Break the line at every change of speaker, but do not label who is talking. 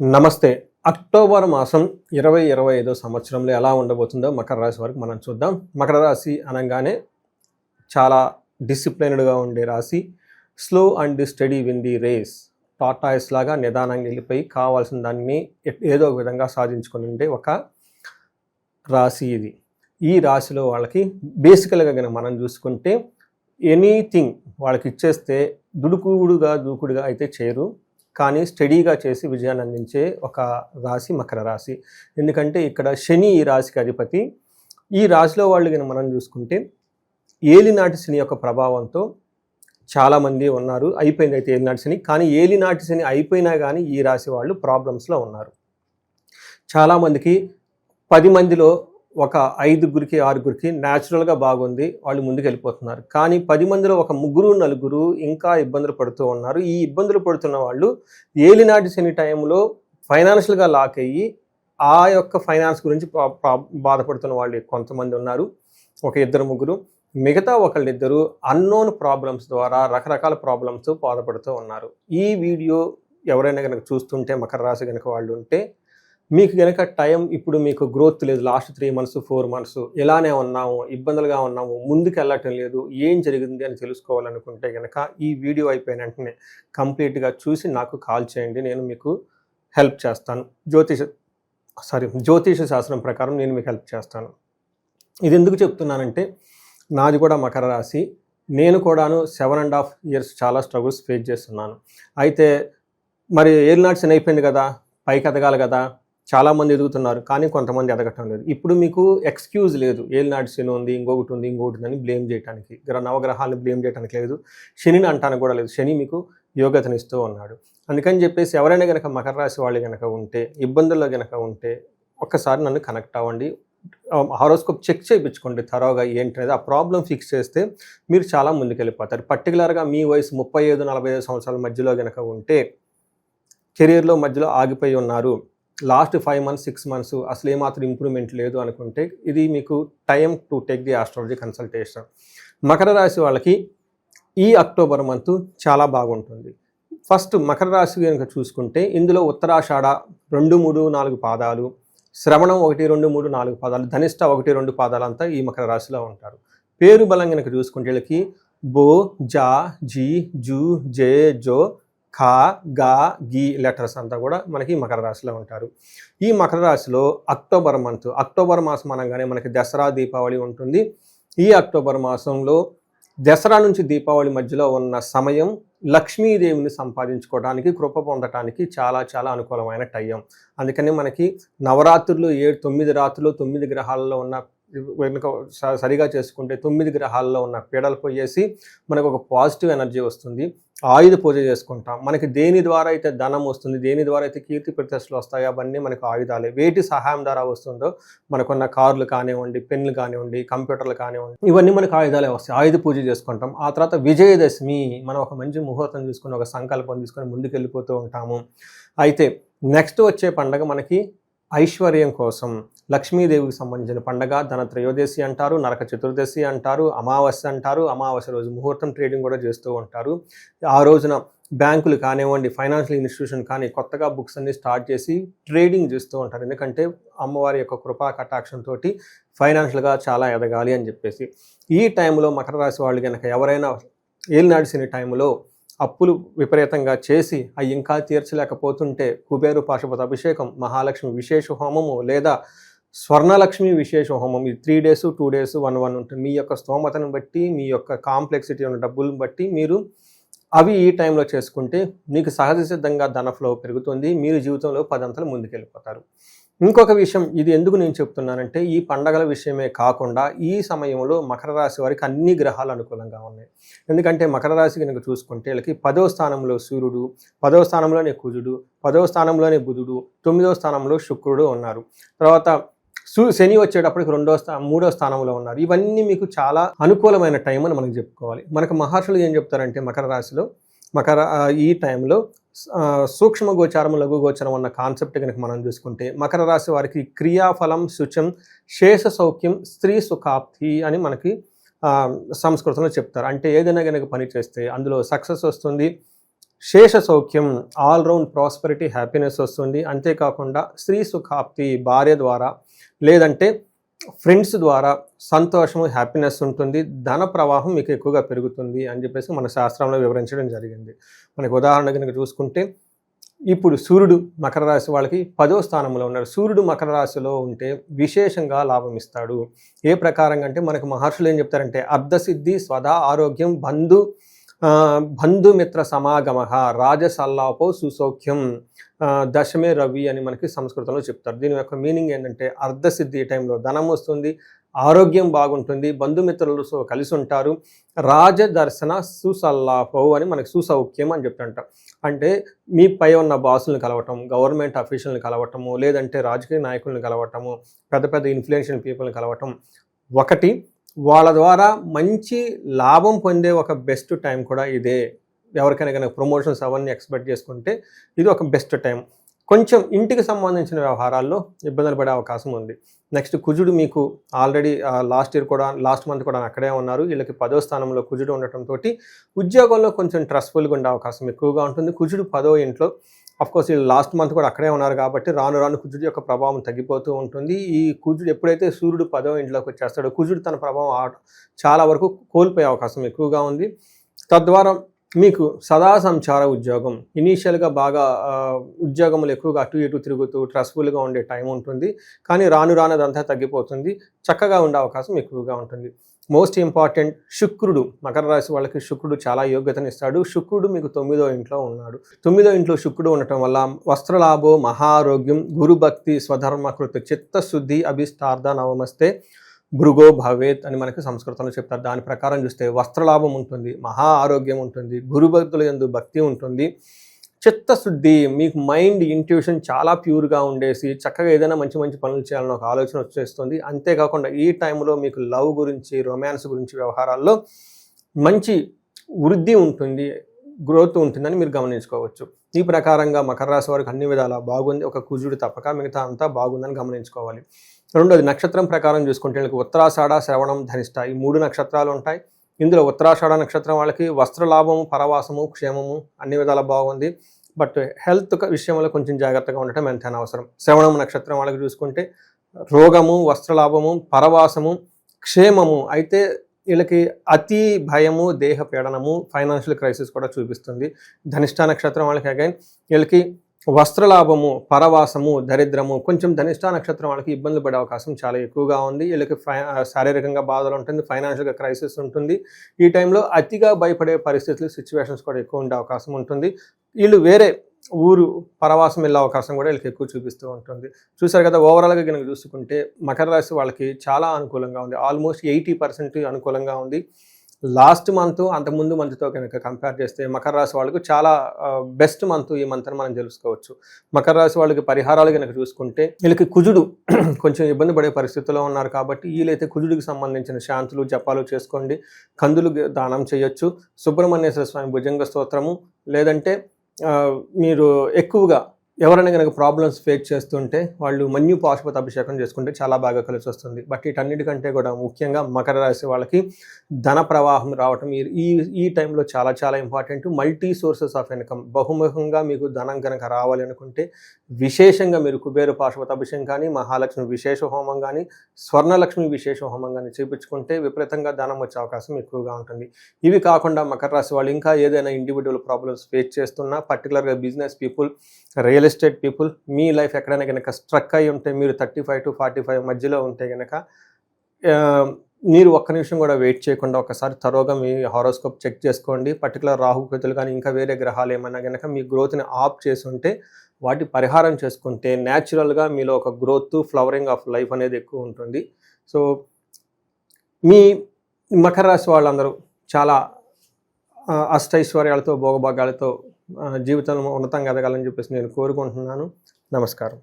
నమస్తే. అక్టోబర్ మాసం ఇరవై ఇరవై ఐదో సంవత్సరంలో ఎలా ఉండబోతుందో మకర రాశి వరకు మనం చూద్దాం. మకర రాశి అనగానే చాలా డిసిప్లైన్డ్గా ఉండే రాశి. Slow and steady win the race tortoise లాగా నిదానంగా వెళ్ళిపోయి కావాల్సిన దాన్ని ఏదో ఒక విధంగా సాధించుకొని ఉండే ఒక రాశి ఇది. ఈ రాశిలో వాళ్ళకి బేసికల్గా కనుక మనం చూసుకుంటే ఎనీథింగ్ వాళ్ళకి ఇచ్చేస్తే దుడుకుడుగా దూకుడుగా అయితే చేయరు. కానీ స్టడీగా చేసి విజయాన్ని అందించే ఒక రాశి మకర రాశి. ఎందుకంటే ఇక్కడ శని ఈ రాశికి అధిపతి. ఈ రాశిలో వాళ్ళు కనుక మనం చూసుకుంటే ఏలినాటి శని యొక్క ప్రభావంతో చాలామంది ఉన్నారు. అయిపోయింది అయితే ఏలినాటి శని. కానీ ఏలినాటి శని అయిపోయినా కానీ ఈ రాశి వాళ్ళు ప్రాబ్లమ్స్లో ఉన్నారు. చాలామందికి పది మందిలో ఒక ఐదుగురికి ఆరుగురికి న్యాచురల్గా బాగుంది. వాళ్ళు ముందుకు వెళ్ళిపోతున్నారు కానీ పది మందిలో ఒక ముగ్గురు నలుగురు ఇంకా ఇబ్బందులు పడుతూ ఉన్నారు. ఈ ఇబ్బందులు పడుతున్న వాళ్ళు ఏలినాటి శని టైంలో ఫైనాన్షియల్గా లాక్ అయ్యి ఆ యొక్క ఫైనాన్స్ గురించి పా- పా- బాధపడుతున్న వాళ్ళు కొంతమంది ఉన్నారు. ఒక ఇద్దరు ముగ్గురు. మిగతా ఒకళ్ళిద్దరు అన్నోన్ ప్రాబ్లమ్స్ ద్వారా రకరకాల ప్రాబ్లమ్స్ బాధపడుతూ ఉన్నారు. ఈ వీడియో ఎవరైనా కనుక చూస్తుంటే మకర రాశి కనుక వాళ్ళు ఉంటే మీకు కనుక టైం ఇప్పుడు మీకు గ్రోత్ లేదు last three months four months ఇలానే ఉన్నాము ఇబ్బందులుగా ఉన్నాము ముందుకు వెళ్ళటం లేదు ఏం జరిగింది అని తెలుసుకోవాలనుకుంటే కనుక ఈ వీడియో అయిపోయిన వెంటనే కంప్లీట్గా చూసి నాకు కాల్ చేయండి నేను మీకు హెల్ప్ చేస్తాను. జ్యోతిష సారీ జ్యోతిష శాస్త్రం ప్రకారం నేను మీకు హెల్ప్ చేస్తాను. ఇది ఎందుకు చెప్తున్నానంటే నాది కూడా మకర రాశి నేను కూడాను సెవెన్ అండ్ హాఫ్ ఇయర్స్ చాలా స్ట్రగుల్స్ ఫేస్ చేస్తున్నాను. అయితే మరి ఏలినాటి శని అయిపోయింది కదా పైకి ఎదగాలి కదా చాలామంది ఎదుగుతున్నారు కానీ కొంతమంది ఎదగటం లేదు. ఇప్పుడు మీకు ఎక్స్క్యూజ్ లేదు. ఏలినాటి శని ఉంది ఇంకొకటి ఉంది ఇంకొకటి ఉందని బ్లేమ్ చేయడానికి గ్రహ నవగ్రహాలను బ్లేమ్ చేయడానికి లేదు. శనిని అంటానికి కూడా లేదు. శని మీకు యోగ్యతనిస్తూ ఉన్నాడు. అందుకని చెప్పేసి ఎవరైనా కనుక మకర రాశి వాళ్ళు కనుక ఉంటే ఇబ్బందుల్లో కనుక ఉంటే ఒక్కసారి నన్ను కనెక్ట్ అవ్వండి. హారోస్కోప్ చెక్ చేయించుకోండి తరోగా ఏంటనేది. ఆ ప్రాబ్లం ఫిక్స్ చేస్తే మీరు చాలా ముందుకెళ్ళిపోతారు. పర్టికులర్గా మీ వయసు ముప్పై ఐదు నలభై ఐదు సంవత్సరాల మధ్యలో కనుక ఉంటే కెరీర్లో మధ్యలో ఆగిపోయి ఉన్నారు. Last five months six months అసలు ఏమాత్రం ఇంప్రూవ్మెంట్ లేదు అనుకుంటే ఇది మీకు time to take the astrology consultation. Makar రాశి వాళ్ళకి ఈ అక్టోబర్ మంత్ చాలా బాగుంటుంది. ఫస్ట్ మకర రాశి కనుక చూసుకుంటే ఇందులో ఉత్తరాషాఢ రెండు మూడు నాలుగు పాదాలు శ్రవణం ఒకటి రెండు మూడు నాలుగు పాదాలు ధనిష్ట ఒకటి రెండు పాదాలు అంతా ఈ మకర రాశిలో ఉంటారు. పేరు బలం కనుక చూసుకుంటే వీళ్ళకి బో జా జీ జూ జే జో ఖా గా గీ లెటర్స్ అంతా కూడా మనకి మకర రాశిలో ఉంటారు. ఈ మకర రాశిలో అక్టోబర్ మంత్ అక్టోబర్ మాసం అనగానే మనకి దసరా దీపావళి ఉంటుంది. ఈ అక్టోబర్ మాసంలో దసరా నుంచి దీపావళి మధ్యలో ఉన్న సమయం లక్ష్మీదేవిని సంపాదించుకోవడానికి కృప పొందటానికి చాలా చాలా అనుకూలమైన టైం. అందుకని మనకి నవరాత్రులు ఏడు తొమ్మిది రాత్రులు తొమ్మిది గ్రహాలలో ఉన్న వెనుక స- సరిగా చేసుకుంటే తొమ్మిది గ్రహాల్లో ఉన్న పీడలు పోయేసి మనకు ఒక పాజిటివ్ ఎనర్జీ వస్తుంది. ఆయుధ పూజ చేసుకుంటాం. మనకి దేని ద్వారా అయితే ధనం వస్తుంది దేని ద్వారా అయితే కీర్తి ప్రతిష్టలు వస్తాయో అవన్నీ మనకు ఆయుధాలే. వేటి సహాయం ద్వారా వస్తుందో మనకున్న కార్లు కానివ్వండి పెన్లు కానివ్వండి కంప్యూటర్లు కానివ్వండి ఇవన్నీ మనకు ఆయుధాలే వస్తాయి. ఆయుధ పూజ చేసుకుంటాం. ఆ తర్వాత విజయదశమి మనం ఒక మంచి ముహూర్తం తీసుకుని ఒక సంకల్పం తీసుకొని ముందుకెళ్ళిపోతూ ఉంటాము. అయితే నెక్స్ట్ వచ్చే పండగ మనకి ఐశ్వర్యం కోసం. లక్ష్మీదేవికి సంబంధించిన పండగ ధన త్రయోదశి అంటారు నరక చతుర్దశి అంటారు అమావాస్య అంటారు అమావాస్య రోజు ముహూర్తం ట్రేడింగ్ కూడా చేస్తూ ఉంటారు. ఆ రోజున బ్యాంకులు కానివ్వండి ఫైనాన్షియల్ ఇన్స్టిట్యూషన్ కానీ కొత్తగా బుక్స్ అన్ని స్టార్ట్ చేసి ట్రేడింగ్ చేస్తూ ఉంటారు. ఎందుకంటే అమ్మవారి యొక్క కృపా కటాక్షంతో ఫైనాన్షియల్గా చాలా ఎదగాలి అని చెప్పేసి. ఈ టైంలో మకర రాశి వాళ్ళు కనుక ఎవరైనా ఏలినాడిసిన టైంలో అప్పులు విపరీతంగా చేసి అవి ఇంకా తీర్చలేకపోతుంటే కుబేరు పాశుపత అభిషేకం మహాలక్ష్మి విశేష హోమము లేదా స్వర్ణలక్ష్మి విశేష. హోమం ఇది three days two days one one ఉంటుంది. మీ యొక్క స్తోమతను బట్టి మీ యొక్క కాంప్లెక్సిటీ ఉన్న డబ్బులను బట్టి మీరు అవి ఈ టైంలో చేసుకుంటే మీకు సహజ సిద్ధంగా ధన ఫ్లో పెరుగుతుంది. మీరు జీవితంలో పదంతలు ముందుకెళ్ళిపోతారు. ఇంకొక విషయం ఇది ఎందుకు నేను చెప్తున్నానంటే ఈ పండగల విషయమే కాకుండా ఈ సమయంలో మకర రాశి వారికి అన్ని గ్రహాలు అనుకూలంగా ఉన్నాయి. ఎందుకంటే మకర రాశి కనుక చూసుకుంటే వీళ్ళకి పదో స్థానంలో సూర్యుడు పదో స్థానంలోనే కుజుడు పదో స్థానంలోనే బుధుడు తొమ్మిదో స్థానంలో శుక్రుడు ఉన్నారు. తర్వాత శని వచ్చేటప్పటికి రెండో స్థా మూడో స్థానంలో ఉన్నారు. ఇవన్నీ మీకు చాలా అనుకూలమైన టైం అని మనకు చెప్పుకోవాలి. మనకు మహర్షులు ఏం చెప్తారంటే మకర రాశిలో మకర ఈ టైంలో సూక్ష్మ గోచారం లఘు గోచరం అన్న కాన్సెప్ట్ కనుక మనం చూసుకుంటే మకర రాశి వారికి క్రియాఫలం శుచం శేష సౌఖ్యం స్త్రీ సుఖాప్తి అని మనకి సంస్కృతంలో చెప్తారు. అంటే ఏదైనా కనుక పని చేస్తే అందులో సక్సెస్ వస్తుంది శేష సౌఖ్యం ఆల్ రౌండ్ ప్రాస్పరిటీ హ్యాపీనెస్ వస్తుంది. అంతేకాకుండా స్త్రీ సుఖాప్తి భార్య ద్వారా లేదంటే ఫ్రెండ్స్ ద్వారా సంతోషము హ్యాపీనెస్ ఉంటుంది ధన ప్రవాహం మీకు ఎక్కువగా పెరుగుతుంది అని చెప్పేసి మన శాస్త్రంలో వివరించడం జరిగింది. మనకు ఉదాహరణ కనుక చూసుకుంటే ఇప్పుడు సూర్యుడు మకర రాశి వాళ్ళకి పదో స్థానంలో ఉన్నాడు సూర్యుడు మకర రాశిలో ఉంటే విశేషంగా లాభం ఇస్తాడు. ఏ ప్రకారంగా అంటే మనకు మహర్షులు ఏం చెప్తారంటే అర్ధసిద్ధి స్వదా ఆరోగ్యం బంధు బంధుమిత్ర సమాగమ రాజసల్లాపో సుసౌఖ్యం దశమే రవి అని మనకి సంస్కృతంలో చెప్తారు. దీని యొక్క మీనింగ్ ఏంటంటే అర్ధసిద్ధి టైంలో. ధనం వస్తుంది ఆరోగ్యం బాగుంటుంది బంధుమిత్రులతో కలిసి ఉంటారు. రాజదర్శన సుసల్లాపో అని మనకి సుసౌఖ్యం అని చెప్తుంటాం. అంటే మీ పై ఉన్న బాసులను కలవటం గవర్నమెంట్ అఫీషియల్ని కలవటము లేదంటే రాజకీయ నాయకులను కలవటము పెద్ద పెద్ద ఇన్ఫ్లుయెన్షియల్ పీపుల్ని కలవటం. ఒకటి వాళ్ళ ద్వారా మంచి లాభం పొందే ఒక బెస్ట్ టైం కూడా ఇదే. ఎవరికైనా కనుక ప్రమోషన్స్ అవన్నీ ఎక్స్పెక్ట్ చేసుకుంటే ఇది ఒక బెస్ట్ టైం. కొంచెం ఇంటికి సంబంధించిన వ్యవహారాల్లో ఇబ్బందులు పడే అవకాశం ఉంది. నెక్స్ట్ కుజుడు మీకు ఆల్రెడీ లాస్ట్ ఇయర్ కూడా లాస్ట్ మంత్ కూడా అక్కడే ఉన్నారు. వీళ్ళకి పదో స్థానంలో కుజుడు ఉండటంతో ఉద్యోగంలో కొంచెం ట్రస్ఫుల్గా ఉండే అవకాశం ఎక్కువగా ఉంటుంది. కుజుడు పదో ఇంట్లో కోర్స్ వీళ్ళు లాస్ట్ మంత్ కూడా అక్కడే ఉన్నారు కాబట్టి రాను రాను కుజుడు యొక్క ప్రభావం తగ్గిపోతూ ఉంటుంది. ఈ కుజుడు ఎప్పుడైతే సూర్యుడు పదో ఇంట్లోకి వచ్చేస్తాడో కుజుడు తన ప్రభావం ఆట చాలా వరకు కోల్పోయే అవకాశం ఎక్కువగా ఉంది. తద్వారా మీకు సదా సంచార ఉద్యోగం ఇనీషియల్గా బాగా ఉద్యోగములు ఎక్కువగా అటు ఇటు తిరుగుతూ స్ట్రెస్ఫుల్గా ఉండే టైం ఉంటుంది. కానీ రాను రాను అదంతా తగ్గిపోతుంది. చక్కగా ఉండే అవకాశం ఎక్కువగా ఉంటుంది. మోస్ట్ ఇంపార్టెంట్ శుక్రుడు మకర రాశి వాళ్ళకి శుక్రుడు చాలా యోగ్యతను ఇస్తాడు శుక్రుడు మీకు తొమ్మిదో ఇంట్లో ఉన్నాడు. తొమ్మిదో ఇంట్లో శుక్రుడు ఉండటం వల్ల వస్త్రలాభో మహారోగ్యం గురుభక్తి స్వధర్మకృత చిత్తశుద్ధి అభిస్తార్థ నవమస్తే భృగో భవేత్ అని మనకి సంస్కృతంలో చెప్తారు. దాని ప్రకారం చూస్తే వస్త్రలాభం ఉంటుంది మహా ఆరోగ్యం ఉంటుంది గురుభక్తుల ఎందు భక్తి ఉంటుంది. చిత్తశుద్ధి మీకు మైండ్ ఇంట్యూషన్ చాలా ప్యూర్గా ఉండేసి చక్కగా ఏదైనా మంచి మంచి పనులు చేయాలని ఒక ఆలోచన వచ్చేస్తుంది. అంతేకాకుండా ఈ టైంలో మీకు లవ్ గురించి రొమాన్స్ గురించి వ్యవహారాల్లో మంచి వృద్ధి ఉంటుంది గ్రోత్ ఉంటుందని మీరు గమనించుకోవచ్చు. ఈ ప్రకారంగా మకర రాశి వారికి అన్ని విధాలా బాగుంది. ఒక కుజుడు తప్పక మిగతా అంతా బాగుందని గమనించుకోవాలి. రెండోది నక్షత్రం ప్రకారం చూసుకుంటే వీళ్ళకి ఉత్తరాషాఢ శ్రవణం ధనిష్ట ఈ మూడు నక్షత్రాలు ఉంటాయి. ఇందులో ఉత్తరాషాఢ నక్షత్రం వాళ్ళకి వస్త్రలాభము పరవాసము క్షేమము అన్ని విధాలా బాగుంది. బట్ హెల్త్ విషయంలో కొంచెం జాగ్రత్తగా ఉండటం ఎంతైనా అవసరం. శ్రవణం నక్షత్రం వాళ్ళకి చూసుకుంటే రోగము వస్త్రలాభము పరవాసము క్షేమము అయితే వీళ్ళకి అతి భయము దేహ పీడనము ఫైనాన్షియల్ క్రైసిస్ కూడా చూపిస్తుంది. ధనిష్ట నక్షత్రం వాళ్ళకి అగైన్ వీళ్ళకి వస్త్రలాభము పరవాసము దరిద్రము కొంచెం ధనిష్ఠా నక్షత్రం వాళ్ళకి ఇబ్బందులు పడే అవకాశం చాలా ఎక్కువగా ఉంది. వీళ్ళకి ఫై శారీరకంగా బాధలు ఉంటుంది ఫైనాన్షియల్గా క్రైసిస్ ఉంటుంది. ఈ టైంలో అతిగా భయపడే పరిస్థితులు సిచ్యువేషన్స్ కూడా ఎక్కువ ఉండే అవకాశం ఉంటుంది. వీళ్ళు వేరే ఊరు పరవాసం వెళ్ళే అవకాశం కూడా వీళ్ళకి ఎక్కువ చూపిస్తూ ఉంటుంది. చూసారు కదా ఓవరాల్గా కనుక చూసుకుంటే మకర రాశి వాళ్ళకి చాలా అనుకూలంగా ఉంది. ఆల్మోస్ట్ ఎయిటీ పర్సెంట్ అనుకూలంగా ఉంది. లాస్ట్ మంత్ అంతకుముందు మంత్తో కనుక కంపేర్ చేస్తే మకర రాశి వాళ్ళకు చాలా బెస్ట్ మంత్ ఈ మంత్ అని మనం తెలుసుకోవచ్చు. మకర రాశి వాళ్ళకి పరిహారాలు కనుక చూసుకుంటే వీళ్ళకి కుజుడు కొంచెం ఇబ్బంది పడే పరిస్థితిలో ఉన్నారు కాబట్టి వీళ్ళైతే కుజుడికి సంబంధించిన శాంతులు జపాలు చేసుకోండి. కందులు దానం చేయొచ్చు. సుబ్రహ్మణ్యేశ్వర స్వామి భుజంగ స్తోత్రము. లేదంటే మీరు ఎక్కువగా ఎవరైనా కనుక ప్రాబ్లమ్స్ ఫేస్ చేస్తుంటే వాళ్ళు మన్యు పాశుపతి అభిషేకం చేసుకుంటే చాలా బాగా కలిసి వస్తుంది. బట్ వీటన్నిటికంటే కూడా ముఖ్యంగా మకర రాశి వాళ్ళకి ధన ప్రవాహం రావటం ఈ ఈ టైంలో చాలా చాలా important multi sources of income బహుముఖంగా మీకు ధనం కనుక రావాలి అనుకుంటే విశేషంగా మీరు కుబేరు పాశుపతి అభిషేకం కానీ మహాలక్ష్మి విశేష హోమం కానీ స్వర్ణలక్ష్మి విశేష హోమం కానీ చేపించుకుంటే విపరీతంగా ధనం వచ్చే అవకాశం ఎక్కువగా ఉంటుంది. ఇవి కాకుండా మకర రాశి వాళ్ళు ఇంకా ఏదైనా ఇండివిజువల్ ప్రాబ్లమ్స్ ఫేస్ చేస్తున్నా పర్టికులర్గా business people real estate people మీ లైఫ్ ఎక్కడైనా కనుక స్ట్రక్ అయి ఉంటే మీరు thirty five to forty five మధ్యలో ఉంటే కనుక మీరు ఒక్క నిమిషం కూడా వెయిట్ చేయకుండా ఒకసారి తరోగా మీ హారోస్కోప్ చెక్ చేసుకోండి. పర్టికులర్ రాహుకేతులు కానీ ఇంకా వేరే గ్రహాలు ఏమైనా కనుక మీ గ్రోత్ని ఆఫ్ చేసి ఉంటే వాటి పరిహారం చేసుకుంటే న్యాచురల్గా మీలో ఒక గ్రోత్ ఫ్లవరింగ్ ఆఫ్ లైఫ్ అనేది ఎక్కువ ఉంటుంది. సో మీ మకర రాశి వాళ్ళందరూ చాలా అష్టైశ్వర్యాలతో భోగభాగాలతో జీవితంలో ఉన్నతంగా ఎదగాలని చెప్పేసి నేను కోరుకుంటున్నాను. నమస్కారం.